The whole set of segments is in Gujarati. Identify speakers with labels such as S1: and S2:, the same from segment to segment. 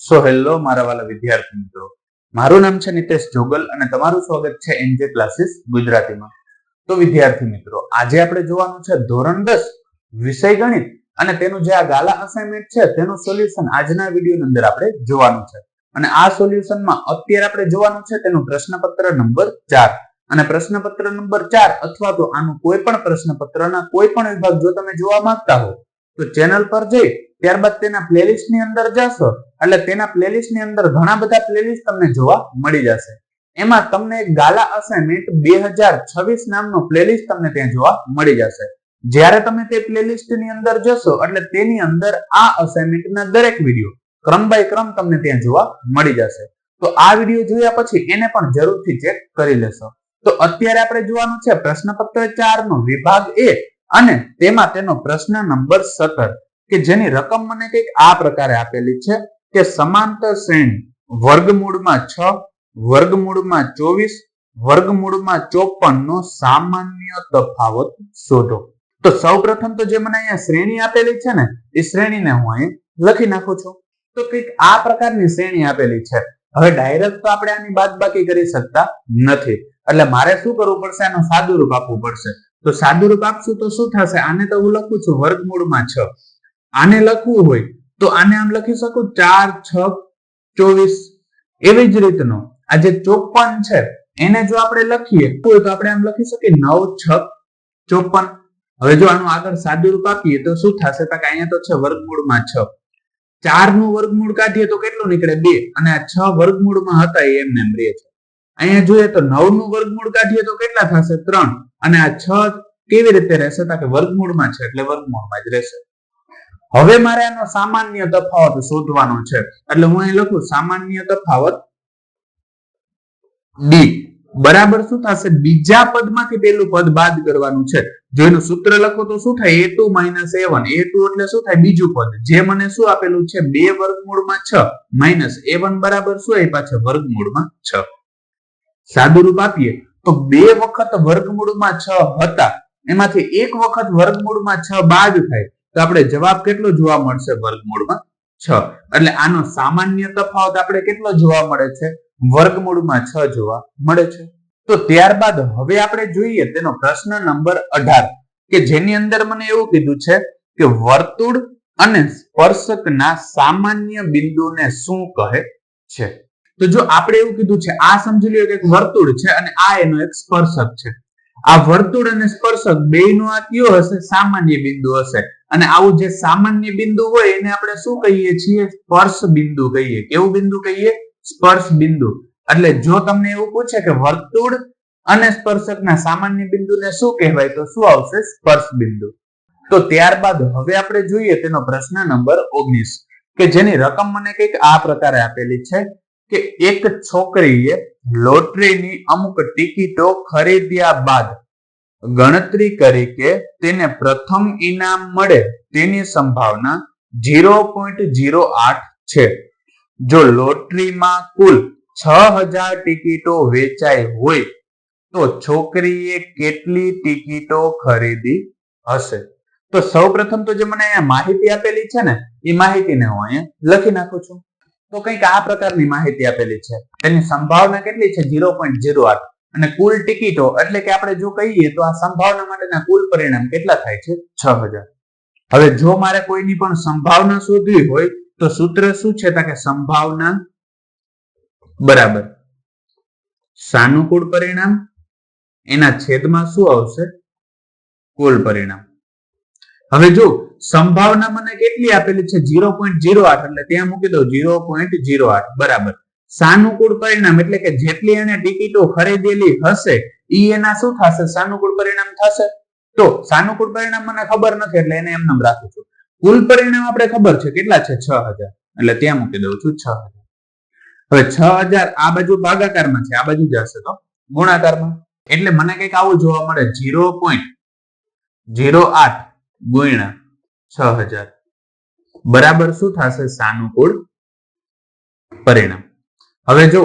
S1: સો હેલો મારા વાલા વિદ્યાર્થી મિત્રો. મારું નામ છે નિતેશ જોગલ અને તમારું સ્વાગત છે એનજે ક્લાસીસ ગુજરાતીમાં. તો વિદ્યાર્થી મિત્રો, આજે આપણે જોવાનું છે ધોરણ દસ, વિષય ગણિત અને તેનું જે આ ગાલા અસાઇનમેન્ટ છે તેનું સોલ્યુશન આજના વીડિયો અંદર આપણે જોવાનું છે. અને આ સોલ્યુશનમાં અત્યારે આપણે જોવાનું છે તેનું પ્રશ્નપત્ર નંબર ચાર. અને પ્રશ્નપત્ર નંબર ચાર અથવા તો આનું કોઈ પણ પ્રશ્નપત્રના કોઈ પણ વિભાગ જો તમે જોવા માંગતા હો, તો ચેનલ પર જઈ ત્યારબાદ તેના પ્લેલિસ્ટની અંદર જશો. એટલે તેના પ્લેલિસ્ટની અંદર ઘણા બધા પ્લેલિસ્ટ તમને જોવા મળી જશે. એમાં તમને ગાલા અસાઇનમેન્ટ બે હજાર છવ્વીસ નામનો પ્લેલિસ્ટ તમને ત્યાં જોવા મળી જશે. જ્યારે તમે તે પ્લેલિસ્ટની અંદર જશો, એટલે તેની અંદર આ અસાઇનમેન્ટના દરેક વીડિયો ક્રમ બાય ક્રમ તમને ત્યાં જોવા મળી જશે. તો આ વીડિયો જોયા પછી એને પણ જરૂરથી ચેક કરી લેશો. તો અત્યારે આપણે જોવાનું છે પ્રશ્નપત્ર ચાર નો વિભાગ એ અને તેમાં તેનો પ્રશ્ન નંબર સત્તર. કે જેની રકમ મને કંઈક આ પ્રકારે આપેલી છે કે સમાંતર શ્રેણી, વર્ગમૂળમાં છ, વર્ગમૂળમાં ચોવીસ, વર્ગમૂળમાં ચોપન નો સામાન્ય તફાવત શોધો. તો સૌપ્રથમ તો જે મને અહીંયા શ્રેણી આપેલી છે ને, એ શ્રેણીને હું અહીં લખી નાખું છું. તો કંઈક આ પ્રકારની શ્રેણી આપેલી છે. હવે ડાયરેક્ટ તો આપણે આની બાદબાકી કરી શકતા નથી. એટલે મારે શું કરવું પડશે? આનું સાદુરૂપ આપવું પડશે. તો સાદુરૂપ આપશું તો શું થશે? આને તો હું લખું છું વર્ગમૂળમાં છ. આને લખવું હોય તો આને આમ લખી શકું ચાર, છ, ચોવીસ. એવી જ રીતનો આ જે ચોપન છે, એને જો આપણે લખીએ તો આપણે આમ લખી શકીએ નવ, છ, ચોપન. હવે જો આનું આગળ સાદુરૂપ આપીએ તો શું થશે? તો અહીંયા તો છે વર્ગમૂળમાં છ. ચારનું વર્ગમૂળ કાઢીએ તો કેટલું નીકળે? બે. અને આ છ વર્ગમૂળમાં હતા એમને એમ રહે છે. અહીંયા જોઈએ તો નવનું વર્ગમૂળ કાઢીએ તો કેટલા થશે? ત્રણ. અને આ છ કેવી રીતે રહેશે? તો કે વર્ગમૂળમાં છે, એટલે વર્ગમૂળમાં જ રહેશે. હવે મારે આનો સામાન્ય તફાવત શોધવાનો છે. એટલે હું અહીં લખું, સામાન્ય તફાવત ડી બરાબર શું થશે? બીજા પદમાંથી પેલું પદ બાદ કરવાનું છે. જો એનું સૂત્ર લખો તો શું થાય? A two minus A one A two એટલે શું થાય? બીજું પદ. જે મને શું આપેલું છે? બે વર્ગમૂળમાં છ. માઇનસ એ વન બરાબર શું આપ્યા છે? વર્ગમૂળમાં છ. સાદુરૂપ આપીએ. તો બે વખત વર્ગમૂળમાં છ હતા. એમાંથી એક વખત વર્ગમૂળમાં છ બાદ થાય. તો આપણે જવાબ કેટલો જોવા મળશે વર્ગમૂળમાં? છ. એટલે આનો સામાન્ય તફાવત આપણે કેટલો જોવા મળે છે? વર્ગમૂળમાં છ જોવા મળે છે. તો ત્યારબાદ હવે આપણે જોઈએ તેનો પ્રશ્ન નંબર અઢાર, કે જેની અંદર મને એવું કીધું છે કે વર્તુળ અને સ્પર્શકના સામાન્ય બિંદુને શું કહે છે? તો જો આપણે એવું કીધું છે, આ સમજી લ્યો કે વર્તુળ છે અને આ એનો એક સ્પર્શક છે. આ વર્તુળ અને સ્પર્શક બેયનો આ કયો હશે? સામાન્ય બિંદુ હશે. અને આવું જે સામાન્ય બિંદુ હોય એને આપણે શું કહીએ છીએ? સ્પર્શ બિંદુ કહીએ. કેવું બિંદુ કહીએ? સ્પર્શ બિંદુ. એટલે જો તમને એવું પૂછે કે વર્તુળ અને સ્પર્શકના સામાન્ય બિંદુને શું કહેવાય, તો શું આવશે? સ્પર્શ બિંદુ. તો ત્યારબાદ હવે આપણે જોઈએ તેનો પ્રશ્ન નંબર ઓગણીસ, કે જેની રકમ મને કંઈક આ પ્રકારે આપેલી છે કે એક છોકરીએ લોટરીની અમુક ટિકિટો ખરીદ્યા બાદ ગણતરી કરી કે તેને પ્રથમ ઇનામ મળે તેની સંભાવના ઝીરો પોઈન્ટ ઝીરો આઠ છે. જો લોટરીમાં કુલ છ હજાર ટિકિટો વેચાઈ હોય, તો છોકરીએ કેટલી ટિકિટો ખરીદી હશે? તો સૌ પ્રથમ તો જે મને અહીંયા માહિતી આપેલી છે ને, એ માહિતીને હું અહીંયા લખી નાખું છું. તો કંઈક આ પ્રકારની માહિતી આપેલી છે. તેની સંભાવના કેટલી છે? ઝીરો પોઈન્ટ ઝીરો આઠ. અને કુલ ટિકિટો, એટલે કે આપણે જો કહીએ તો આ સંભાવના માટેના કુલ પરિણામ કેટલા થાય છે? છ હજાર. હવે જો મારે કોઈની પણ સંભાવના શોધવી હોય, તો સૂત્ર શું છે? કે સંભાવના બરાબર. સાનુકૂળ પરિણામ? એના છેદમાં શું આવશે? કુલ પરિણામ. હવે જો સંભાવના મને કેટલી આપેલી છે? ઝીરો પોઈન્ટ ઝીરો આઠ, એટલે ત્યાં મૂકી દો ઝીરો પોઈન્ટ ઝીરો આઠ. બરાબર. સાનુકૂળ પરિણામ એટલે કે જેટલી એને ટિકિટો ખરીદેલી હશે, ઈ એના શું થશે? સાનુકૂળ પરિણામ થશે? તો સાનુકૂળ પરિણામ મને ખબર નથી, એટલે એને એમને રાખું છું. કુલ પરિણામ આપણે ખબર છે, કેટલા છે? છ હજાર. એટલે ત્યાં મૂકી દઉં છું, છ હજાર. હવે છ હજાર આ બાજુ ભાગાકારમાં છે, આ બાજુ જશે તો. ગુણાકારમાં. એટલે મને કંઈક આવું જોવા મળે, ઝીરો પોઈન્ટ ઝીરો આઠ ગુણ્યા છ હજાર. બરાબર શું થશે? સાનુકૂળ પરિણામ. હવે જો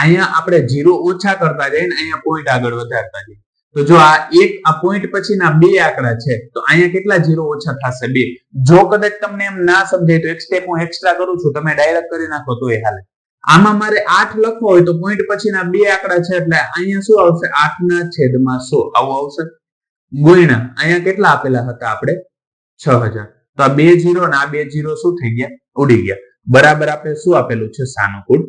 S1: અહીંયા આપણે જીરો ઓછા કરતા જઈએ અહીંયા પોઈન્ટ આગળ વધારતા જઈએ. તો જો આ એક, આ પોઈન્ટ પછીના બે આંકડા છે, તો અહીંયા કેટલા જીરો ઓછા થશે? બે. જો કદાચ તમને એમ ના સમજાય તો એક સ્ટેપ હું એક્સ્ટ્રા કરું છું, તમે ડાયરેક્ટ કરી નાખો તો એ હાલે. આમાં મારે આઠ લખવો હોય તો પોઈન્ટ પછીના બે આંકડા છે, એટલે અહીંયા શું આવશે? આઠ ના છેદમાં સો. આવું આવશે? ગુણ્યા, અહીંયા કેટલા આપેલા હતા આપણે? છ હજાર. તો આ બે જીરો ને આ બે જીરો શું થઈ ગયા? ઉડી ગયા. બરાબર આપણે શું આપેલું છે? સાનુકૂળ.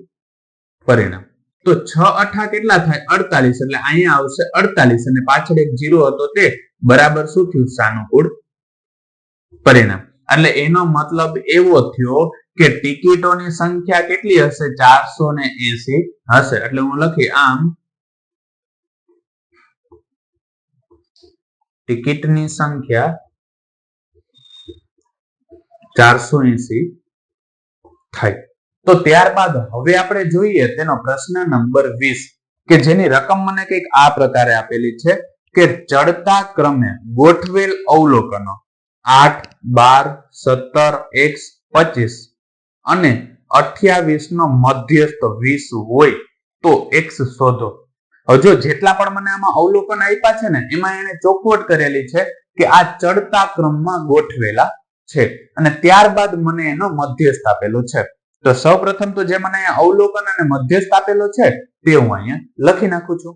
S1: પરિણામ. તો છ અઠા કેટલા થાય? અડતાલીસ. એટલે અહીંયા આવશે અડતાલીસ અને પાછળ એક જીરો હતો તે બરાબર શું થયું? સાનુકૂળ પરિણામ. એટલે એનો મતલબ એવો થયો કે ટિકિટોની સંખ્યા કેટલી હશે? ચારસો ને એસી હશે. એટલે હું લખી આમ, ટિકિટની સંખ્યા ચારસો એસી થાય. તો ત્યારબાદ હવે આપણે જોઈએ તેનો પ્રશ્ન નંબર વીસ, કે જેની રકમ મને કંઈક આ પ્રકારે આપેલી છે, કે ચડતા ક્રમે ગોઠવેલ અવલોકનો આઠ, બાર, સત્તર એક્સ પચીસ અને અઠ્યાવીસ નો મધ્યસ્થ વીસ હોય તો એક્સ શોધો. હજુ જેટલા પણ મને આમાં અવલોકન આપ્યા છે ને, એમાં એને ચોખવટ કરેલી છે કે આ ચડતા ક્રમમાં ગોઠવેલા છે અને ત્યારબાદ મને એનો મધ્યસ્થ આપેલો છે. તો સૌ પ્રથમ તો જે મને અવલોકન અને મધ્યસ્થ આપેલો છે, તે હું અહીંયા લખી નાખું છું.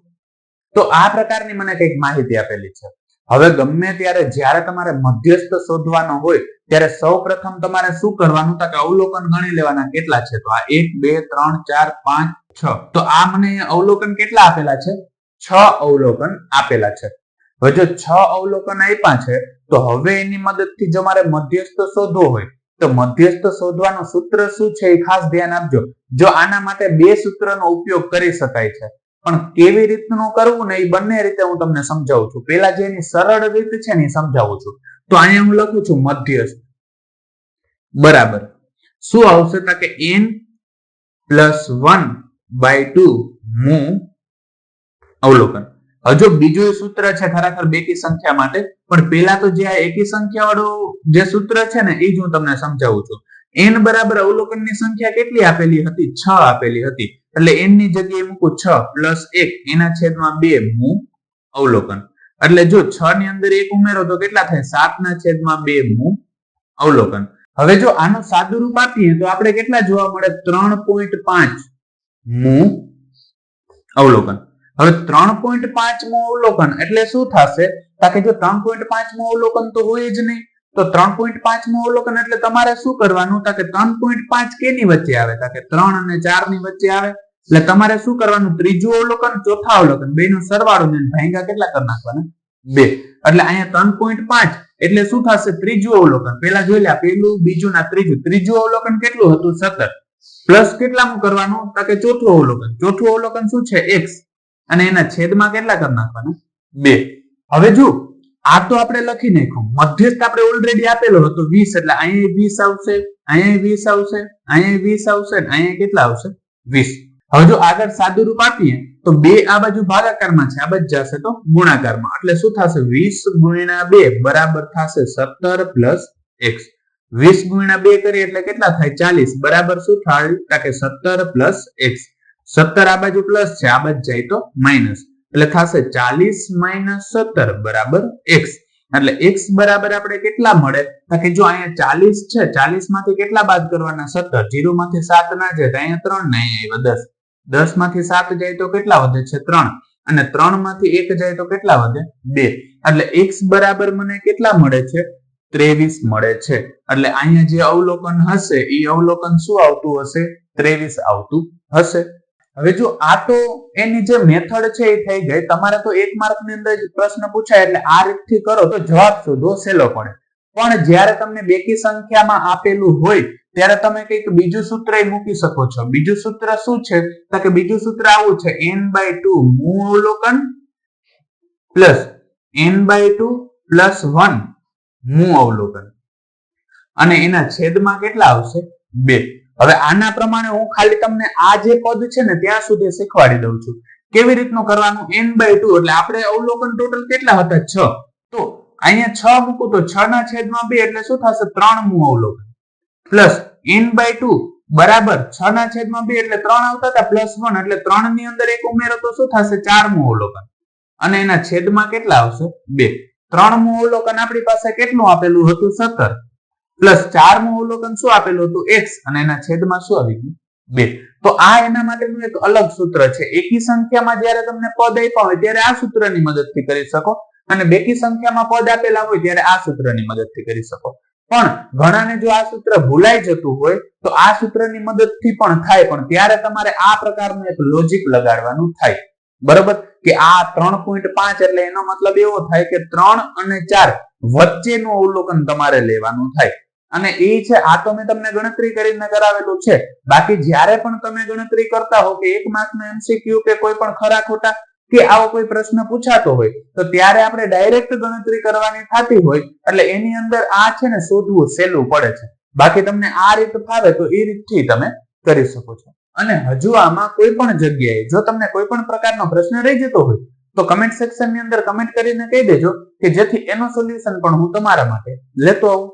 S1: તો આ પ્રકારની મને કંઈક માહિતી આપેલી છે. હવે ગમે ત્યારે જ્યારે તમારે મધ્યસ્થ શોધવાનો હોય, ત્યારે સૌ પ્રથમ તમારે શું કરવાનું કે અવલોકન ગણી લેવાના કેટલા છે? તો આ એક, બે, ત્રણ, ચાર, પાંચ, છ. તો આ મને અવલોકન કેટલા આપેલા છે? છ અવલોકન આપેલા છે. હવે જો છ અવલોકન આપ્યા છે, તો હવે એની મદદથી જો મારે મધ્યસ્થ શોધવો હોય તો મધ્યસ્થ શોધવાનું સૂત્ર શું છે એ ખાસ ધ્યાન આપજો. જો આના માટે બે સૂત્રનો ઉપયોગ કરી શકાય છે, પણ કેવી રીતનું કરવું ને એ બંને રીતે હું તમને સમજાવું છું. પેલા જે એની સરળ રીત છે ને એ સમજાવું છું. તો અહીંયા હું લખું છું મધ્યસ્થ. બરાબર. શું આવશે તો કે n plus one by two મુ અવલોકન. હજુ બીજું સૂત્ર છે ખરેખર બેકી સંખ્યા માટે, પણ પેલા તો જે આ એકી સંખ્યા વાળું જે સૂત્ર છે ને એ જ હું તમને સમજાવું છું. એન બરાબર અવલોકનની સંખ્યા કેટલી આપેલી હતી? છ આપેલી હતી. એટલે એનની જગ્યાએ મૂકું છ પ્લસ એક, એના છેદમાં બે મૂ અવલોકન. એટલે જો છ ની અંદર એક ઉમેરો તો કેટલા થાય? સાત ના છેદમાં બે મુ અવલોકન. હવે જો આનું સાદું રૂપ આપીએ તો આપણે કેટલા જોવા મળે? ત્રણ પોઈન્ટ પાંચ મુ અવલોકન. હવે ત્રણ પોઈન્ટ પાંચ મુ અવલોકન એટલે શું થશે? કે જો ત્રણ પોઈન્ટ પાંચ મુ અવલોકન તો હોય જ નહીં. તો ત્રણ પોઈન્ટ પાંચનું અવલોકન એટલે તમારે શું કરવાનું? કે ત્રણ પોઈન્ટ પાંચ કેની વચ્ચે આવે? કે ત્રણ અને ચારની વચ્ચે આવે. એટલે તમારે શું કરવાનું? ત્રીજું અવલોકન, ચોથા અવલોકન બે નું સરવાળો ને ભાંગા કેટલા કરી નાખવાના? બે. એટલે અહીંયા ત્રણ પોઈન્ટ પાંચ એટલે શું થશે? ત્રીજું અવલોકન. પેલા જોઈ લે પેલું બીજું ના ત્રીજું. ત્રીજું અવલોકન કેટલું હતું? સત્તર. પ્લસ કેટલાનું કરવાનું? તો કે ચોથું અવલોકન. ચોથું અવલોકન શું છે? એક્સ અને એના છેદમાં કેટલા કરી નાખવાના? બે. હવે જો આ તો આપણે લખી નાખ્યું. મધ્યસ્થ આપણે ઓલરેડી આપેલો હતો. વીસ એટલે અહીંયા વીસ આવશે, અહીંયા વીસ આવશે, અહીંયા વીસ આવશે અહીંયા કેટલા આવશે? વીસ. હવે જો આગળ સાદું રૂપ આપીએ, તો બે આ બાજુ ભાગાકારમાં છે. આ બાજુ જશે તો ગુણાકારમાં. એટલે શું થશે? વીસ ગુણ્યા બે બરાબર થશે સત્તર પ્લસ એક્સ. વીસ ગુણ્યા બે કરીએ એટલે કેટલા થાય? ચાલીસ. બરાબર શું થાય? કે સત્તર પ્લસ એક્સ. સત્તર આ બાજુ પ્લસ છે, આ બાજુ જાય તો માઇનસ એટલે થશે ચાલીસ માઇનસ સત્તર બરાબર એક્સ એટલે એક્સ બરાબર આપણે કેટલા મળે? કે જો અહીંયા ચાલીસ છે, ચાલીસમાંથી કેટલા બાદ કરવાના? સત્તર. જીરો માંથી સાત ના જાય તો અહીંયા ત્રણ ને અહીંયા દસ. દસમાંથી સાત જાય તો કેટલા વધે છે? ત્રણ. અને ત્રણમાંથી એક જાય તો કેટલા વધે? બે. એટલે એક્સ બરાબર મને કેટલા મળે છે? ત્રેવીસ મળે છે. એટલે અહીંયા જે અવલોકન હશે એ અવલોકન શું આવતું હશે? ત્રેવીસ આવતું હશે. હવે જો આ તો એની જે મેથડ છે એ થઈ ગઈ, તમારે તો એક માર્કની અંદર પ્રશ્ન પૂછાય એટલે આ રીતથી કરો તો જવાબ શોધો, સહેલો પડે. પણ જ્યારે તમને બેકી સંખ્યામાં આપેલું હોય, ત્યારે તમે કંઈક બીજું સૂત્ર મૂકી શકો છો. બીજું સૂત્ર શું છે? તો કે બીજું સૂત્ર આવું છે, n બાય ટુ મૂળ અવલોકન plus n by two plus one મૂળ અવલોકન. અને એના છેદમાં કેટલા આવશે? બે. હવે આના પ્રમાણે હું ખાલી તમને આ જે પદ છે ને ત્યાં સુધી શીખવાડી દઉં છું. કેવી રીતનું કરવાનું? N બાય ટુ એટલે આપણે અવલોકન ટોટલ કેટલા હતા? છ. તો અહીંયા છ મૂકું તો છ ના છેદમાં બે, એટલે શું થશે? ત્રણ મુ અવલોકન. પ્લસ n બાય ટુ બરાબર, છ ના છેદમાં બે, એટલે ત્રણ આવતા હતા પ્લસ વન એટલે ત્રણની અંદર એક ઉમેરો તો શું થશે? ચાર મુ અવલોકન. અને એના છેદમાં કેટલા આવશે? બે. ત્રણમું અવલોકન આપણી પાસે કેટલું આપેલું હતું? સત્તર. પ્લસ ચારમું અવલોકન શું આપેલું હતું? એક્સ. અને એના છેદમાં શું આવી ગયું? બે. તો આ એના માટેનું એક અલગ સૂત્ર છે. એકી સંખ્યામાં જ્યારે તમને પદ આપ્યા હોય ત્યારે આ સૂત્રની મદદથી કરી શકો. અને બેકી સંખ્યામાં પદ આપેલા હોય ત્યારે આ સૂત્રની મદદથી કરી શકો. પણ ઘણાને જો આ સૂત્ર ભૂલાઈ જતું હોય, તો આ સૂત્રની મદદથી પણ થાય. પણ ત્યારે તમારે આ પ્રકારનું એક લોજિક લગાડવાનું થાય. બરોબર? કે આ ત્રણ પોઈન્ટ પાંચ એટલે એનો મતલબ એવો થાય કે ત્રણ અને ચાર વચ્ચેનું અવલોકન તમારે લેવાનું થાય. અને એ છે, આ તો મેં તમને ગણતરી કરીને કરાવેલું છે. બાકી જ્યારે પણ તમે ગણતરી કરતા હો કે એક માર્કનો એમસીક્યુ કે કોઈ પણ ખરા ખોટા કે આવો કોઈ પ્રશ્ન પૂછાતો હોય, તો ત્યારે આપણે ડાયરેક્ટ ગણતરી કરવાની થતી હોય, એટલે એની અંદર આ છે ને શોધવું સહેલું પડે છે. બાકી તમને આ રીત ફાવે તો એ રીતથી તમે કરી શકો છો. અને હજુ આમાં કોઈ પણ જગ્યાએ, જો તમને કોઈ પણ પ્રકારનો પ્રશ્ન રહી જતો હોય, તો કમેન્ટ સેક્શનની અંદર કમેન્ટ કરીને કહી દેજો કે જેથી એનો સોલ્યુશન પણ હું તમારા માટે લેતો આવું.